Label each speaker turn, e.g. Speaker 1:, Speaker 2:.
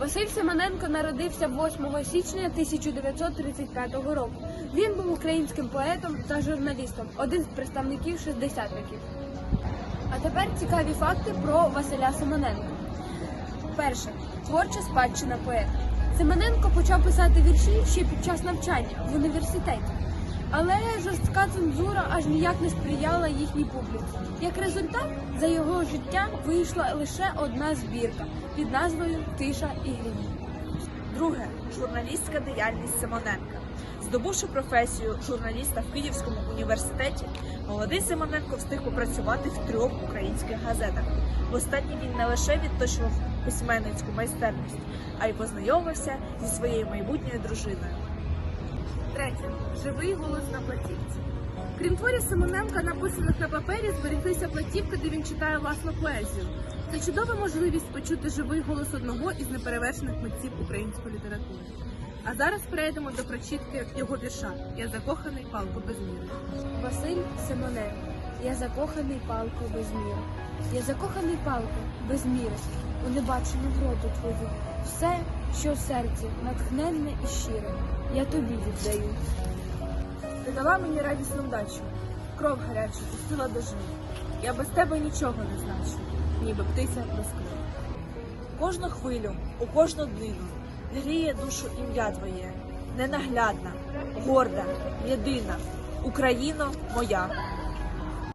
Speaker 1: Василь Семененко народився 8 січня 1935 року. Він був українським поетом та журналістом, один з представників шестдесятників. А тепер цікаві факти про Василя Семененка. Перше творча спадщина поета. Семененко почав писати вірші ще під час навчання в університеті. Але жорстка цензура аж ніяк не сприяла їхній публіці. Як результат, за його життя вийшла лише одна збірка під назвою Тиша і грім.
Speaker 2: Друге журналістська діяльність Симоненка. Здобувши професію журналіста в Київському університеті, молодий Симоненко встиг попрацювати в трьох українських газетах. Востаннє він не лише відточував письменницьку майстерність, а й познайомився зі своєю майбутньою дружиною.
Speaker 3: Третє. Живий голос на платівці. Крім творів Семененка, написаних на папері, зберіглися платівки, де він читає власну поезію. Це чудова можливість почути живий голос одного із неперевершених митців української літератури. А зараз перейдемо до прочитки його вірша Я закоханий палку без міри.
Speaker 1: Василь Семененко. Я закоханий палку без міри. Я закоханий палку без міри. У небачену вроду твою. Все, що в серці, натхненне і щире, я тобі віддаю.
Speaker 3: Ти дала мені радісну вдачу, кров гарячу пустила до жив. Я без тебе нічого не значу, ніби птиця без крил.
Speaker 2: Кожну хвилю, у кожну днину гріє душу ім'я Твоє, ненаглядна, горда, єдина, Україно моя.